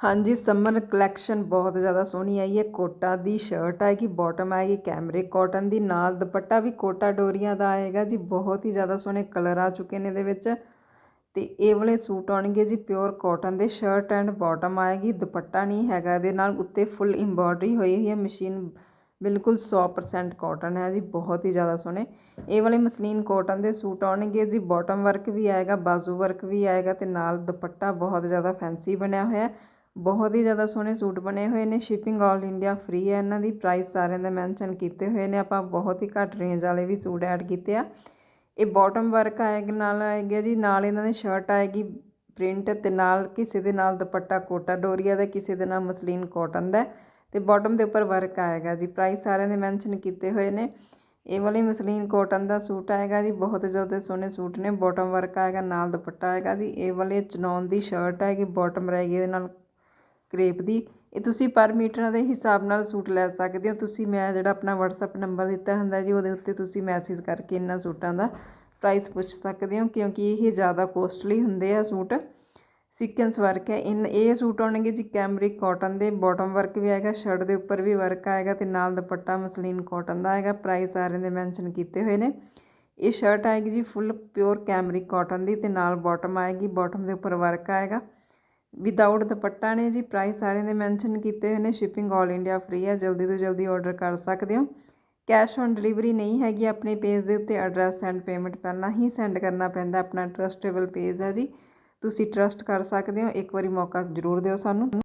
ਹਾਂਜੀ summer collection ਬਹੁਤ ਜ਼ਿਆਦਾ ਸੋਹਣੀ ਆਈ ਹੈ। ਕੋਟਾ ਦੀ ਸ਼ਰਟ ਆਏਗੀ ਬਾਟਮ ਆਏਗੀ ਕੈਮਰੇ ਕਾਟਨ ਦੀ, ਨਾਲ ਦੁਪੱਟਾ ਵੀ ਕੋਟਾ ਡੋਰੀਆਂ ਦਾ ਆਏਗਾ ਜੀ। ਬਹੁਤ ਹੀ ਜ਼ਿਆਦਾ ਸੋਹਣੇ ਕਲਰ ਆ ਚੁੱਕੇ ਨੇ ਇਹਦੇ ਵਿੱਚ। ਤੇ ਇਹ ਵਾਲੇ ਸੂਟ ਆਉਣਗੇ ਜੀ ਪਿਓਰ ਕਾਟਨ ਦੇ ਸ਼ਰਟ ਐਂਡ ਬਾਟਮ ਆਏਗੀ। ਦੁਪੱਟਾ ਨਹੀਂ ਹੈਗਾ ਇਹਦੇ ਨਾਲ, ਉੱਤੇ ਫੁੱਲ ਐਮਬੋਡਰੀ ਹੋਈ ਹੋਈ ਹੈ। ਮਸ਼ੀਨ ਬਿਲਕੁਲ 100% ਕਾਟਨ ਹੈ ਜੀ, ਬਹੁਤ ਹੀ ਜ਼ਿਆਦਾ ਸੋਹਣੇ। ਇਹ ਵਾਲੇ ਮਸਲੀਨ ਕਾਟਨ ਦੇ ਸੂਟ ਆਉਣਗੇ ਜੀ ਬਾਟਮ ਵਰਕ ਵੀ ਆਏਗਾ, ਬਾਜ਼ੂ ਵਰਕ ਵੀ ਆਏਗਾ ਤੇ ਨਾਲ ਦੁਪੱਟਾ ਬਹੁਤ ਜ਼ਿਆਦਾ ਫੈਂਸੀ ਬਣਿਆ ਹੋਇਆ। ਹੈ ਬਹੁਤ ਹੀ ਜ਼ਿਆਦਾ ਸੋਹਣੇ ਸੂਟ ਬਣੇ ਹੋਏ ਨੇ ਸ਼ਿਪਿੰਗ ਆਲ ਇੰਡੀਆ ਫ੍ਰੀ ਹੈ, ਇਹਨਾਂ ਦੀ ਪ੍ਰਾਈਸ ਸਾਰਿਆਂ ਦੇ ਮੈਂਸ਼ਨ ਕੀਤੇ ਹੋਏ ਨੇ, ਆਪਾਂ ਬਹੁਤ ਹੀ ਘੱਟ ਰੇਂਜ ਵਾਲੇ ਵੀ ਸੂਟ ਐਡ ਕੀਤੇ ਆ। ਇਹ ਬਾਟਮ ਵਰਕ ਆਏਗਾ ਨਾਲ ਆਏਗਾ ਜੀ, ਨਾਲ ਇਹਨਾਂ ਦੀ ਸ਼ਰਟ ਆਏਗੀ ਪ੍ਰਿੰਟ ਤੇ ਨਾਲ ਕਿਸੇ ਦੇ ਨਾਲ ਦੁਪੱਟਾ ਕੋਟਾ ਡੋਰੀਆ ਦਾ, ਕਿਸੇ ਦੇ ਨਾਲ ਮਸਲੀਨ ਕਾਟਨ ਦਾ, ਤੇ ਬਾਟਮ ਦੇ ਉੱਪਰ ਵਰਕ ਆਏਗਾ ਜੀ ਪ੍ਰਾਈਸ ਸਾਰਿਆਂ ਦੇ ਮੈਂਸ਼ਨ ਕੀਤੇ ਹੋਏ ਨੇ। ਇਹ ਵਾਲੇ ਮਸਲੀਨ ਕਾਟਨ ਦਾ ਸੂਟ ਆਏਗਾ ਜੀ, ਬਹੁਤ ਜ਼ਿਆਦਾ ਸੋਹਣੇ ਸੂਟ ਨੇ ਬਾਟਮ ਵਰਕ ਆਏਗਾ, ਨਾਲ ਦੁਪੱਟਾ ਆਏਗਾ ਜੀ, ਇਹ ਵਾਲੇ ਚਨੌਨ ਦੀ ਸ਼ਰਟ ਆਏਗੀ ਬਾਟਮ ਰਹੇਗੀ ਇਹਦੇ ਨਾਲ ਕਰੇਪ ਦੀ, ਇਹ ਤੁਸੀਂ ਪਰ ਮੀਟਰ ਦੇ ਹਿਸਾਬ ਨਾਲ ਸੂਟ ਲੈ ਸਕਦੇ ਹੋ। ਤੁਸੀਂ ਮੈਂ ਜਿਹੜਾ ਆਪਣਾ WhatsApp ਨੰਬਰ ਦਿੱਤਾ ਹੁੰਦਾ ਜੀ, ਉਹਦੇ ਉੱਤੇ ਤੁਸੀਂ ਮੈਸੇਜ ਕਰਕੇ ਇਹਨਾਂ ਸੂਟਾਂ ਦਾ ਪ੍ਰਾਈਸ ਪੁੱਛ ਸਕਦੇ ਹੋ, ਕਿਉਂਕਿ ਇਹ ਜ਼ਿਆਦਾ ਕੋਸਟਲੀ ਹੁੰਦੇ ਆ ਸੂਟ। ਸੀਕੁਐਂਸ ਵਰਕ ਹੈ, ਇਨ, ਇਹ ਸੂਟ ਆਉਣਗੇ ਜੀ ਕੈਮਰਿਕ ਕਾਟਨ ਦੇ ਬਾਟਮ ਵਰਕ ਵੀ ਆਏਗਾ ਸ਼ਰਟ ਦੇ ਉੱਪਰ ਵੀ ਵਰਕ ਆਏਗਾ ਤੇ ਨਾਲ ਦੁਪੱਟਾ ਮਸਲੀਨ ਕਾਟਨ ਦਾ ਆਏਗਾ ਪ੍ਰਾਈਸ ਸਾਰਿਆਂ ਦੇ ਮੈਂਸ਼ਨ ਕੀਤੇ ਹੋਏ ਨੇ। ਇਹ ਸ਼ਰਟ ਆਏਗੀ ਜੀ ਫੁੱਲ ਪਿਓਰ ਕੈਮਰਿਕ ਕਾਟਨ ਦੀ ਤੇ ਨਾਲ ਬਾਟਮ ਆਏਗੀ ਬਾਟਮ ਦੇ ਉੱਪਰ ਵਰਕ ਆਏਗਾ। ਵਿਦਆਊਟ ਦੁਪੱਟਾ ਨੇ ਜੀ ਪ੍ਰਾਈਸ ਸਾਰਿਆਂ ਦੇ ਮੈਂਸ਼ਨ ਕੀਤੇ ਹੋਏ ਨੇ ਸ਼ਿਪਿੰਗ ਆਲ ਇੰਡੀਆ ਫ੍ਰੀ ਹੈ, ਜਲਦੀ ਤੋਂ ਜਲਦੀ ਆਰਡਰ ਕਰ ਸਕਦੇ ਹੋ। ਕੈਸ਼ ਔਨ ਡਿਲੀਵਰੀ ਨਹੀਂ ਹੈਗੀ, ਆਪਣੇ ਪੇਜ ਦੇ ਉੱਤੇ ਐਡਰੈਸ ਐਂਡ ਪੇਮੈਂਟ ਪਹਿਲਾਂ ਹੀ ਸੈਂਡ ਕਰਨਾ ਪੈਂਦਾ, ਆਪਣਾ ਟਰਸਟੇਬਲ ਪੇਜ ਹੈ ਜੀ। ਤੁਸੀਂ ਟਰਸਟ ਕਰ ਸਕਦੇ ਹੋ, ਇੱਕ ਵਾਰੀ ਮੌਕਾ ਜ਼ਰੂਰ ਦਿਓ ਸਾਨੂੰ।